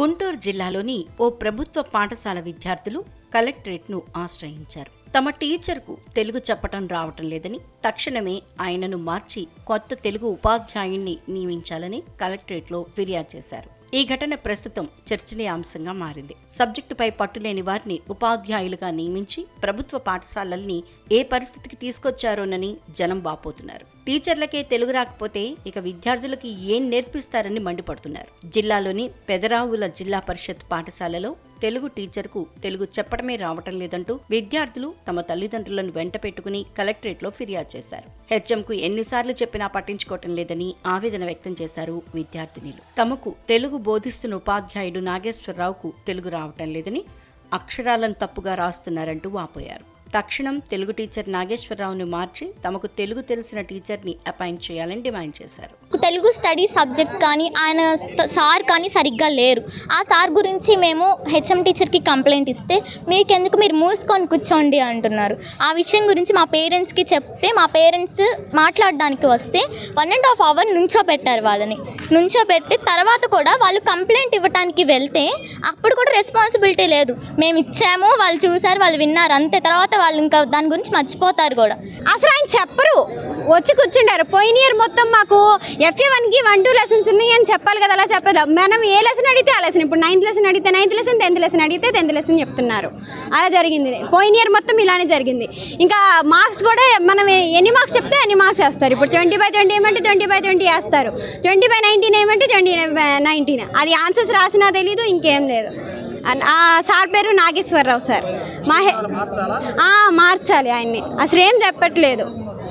గుంటూరు జిల్లాలోని ఓ ప్రభుత్వ పాఠశాల విద్యార్థులు కలెక్టరేట్ను ఆశ్రయించారు. తమ టీచర్కు తెలుగు చెప్పటం రావటం లేదని తక్షణమే ఆయనను మార్చి కొత్త తెలుగు ఉపాధ్యాయుణ్ణి నియమించాలని కలెక్టరేట్లో ఫిర్యాదు చేశారు. ఈ ఘటన ప్రస్తుతం చర్చనీయాంశంగా మారింది. సబ్జెక్టుపై పట్టులేని వారిని ఉపాధ్యాయులుగా నియమించి ప్రభుత్వ పాఠశాలల్ని ఏ పరిస్థితికి తీసుకొచ్చారోనని జనం వాపోతున్నారు. టీచర్లకే తెలుగు రాకపోతే ఇక విద్యార్థులకి ఏం నేర్పిస్తారని మండిపడుతున్నారు. జిల్లాలోని పెదరావుల జిల్లా పరిషత్ పాఠశాలలో తెలుగు టీచర్కు తెలుగు చెప్పడమే రావటం లేదంటూ విద్యార్థులు తమ తల్లిదండ్రులను వెంట పెట్టుకుని కలెక్టరేట్లో ఫిర్యాదు చేశారు. హెచ్ఎంకు ఎన్నిసార్లు చెప్పినా పట్టించుకోవటం లేదని ఆవేదన వ్యక్తం చేశారు విద్యార్థినిలు. తమకు తెలుగు బోధిస్తున్న ఉపాధ్యాయుడు నాగేశ్వరరావుకు తెలుగు రావటం లేదని అక్షరాలను తప్పుగా రాస్తున్నారంటూ వాపోయారు. తక్షణం తెలుగు టీచర్ నాగేశ్వరరావును మార్చి తమకు తెలుగు తెలిసిన టీచర్ని అపాయింట్ చేయాలని డిమాండ్ చేశారు. తెలుగు స్టడీ సబ్జెక్ట్ కానీ ఆయన సార్ కానీ సరిగ్గా లేరు. ఆ సార్ గురించి మేము హెచ్ఎం టీచర్కి కంప్లైంట్ ఇస్తే మీకెందుకు మీరు మూసుకొని కూర్చోండి అంటున్నారు. ఆ విషయం గురించి మా పేరెంట్స్కి చెప్తే మా పేరెంట్స్ మాట్లాడడానికి వస్తే వన్ అండ్ హాఫ్ అవర్ నుంచో పెట్టారు వాళ్ళని. నుంచో పెట్టి తర్వాత కూడా వాళ్ళు కంప్లైంట్ ఇవ్వ ఇవ్వడానికి వెళ్తే అప్పుడు కూడా రెస్పాన్సిబిలిటీ లేదు. మేము ఇచ్చాము వాళ్ళు చూశారు వాళ్ళు విన్నారు అంతే. తర్వాత వాళ్ళు ఇంకా దాని గురించి మర్చిపోతారు కూడా. అసలు ఆయన చెప్పరు. వచ్చి కూర్చుంటారు పోయిన ఇయర్ మొత్తం మాకు ఎఫ్ఏ వన్కి వన్ టూ లెసన్స్ ఉన్నాయి అని చెప్పాలి కదా అలా చెప్పదు మనం ఏ లెసన్ అడిగితే ఆ లెసన్ ఇప్పుడు నైన్త్ లెసన్ అడిగితే నైన్త్ లెసన్ టెన్త్ లెసన్ అడిగితే టెన్త్ లెసన్ చెప్తున్నారు. అలా జరిగింది. పోయిన ఇయర్ మొత్తం ఇలానే జరిగింది. ఇంకా మార్క్స్ కూడా మనం ఎన్ని మార్క్స్ చెప్తే అన్ని మార్క్స్ వేస్తారు. ఇప్పుడు ట్వంటీ బై ట్వంటీ ఏమంటే ట్వంటీ బై ట్వంటీ వేస్తారు. ట్వంటీ బై నైన్టీన్ ఏమంటే ట్వంటీ నైన్టీన్ అది ఆన్సర్స్ రాసినా తెలీదు ఇంకేం లేదు. ఆ సార్ పేరు నాగేశ్వరరావు సార్. మా మార్చాలి? ఆయన్ని. అసలు ఏం చెప్పట్లేదు.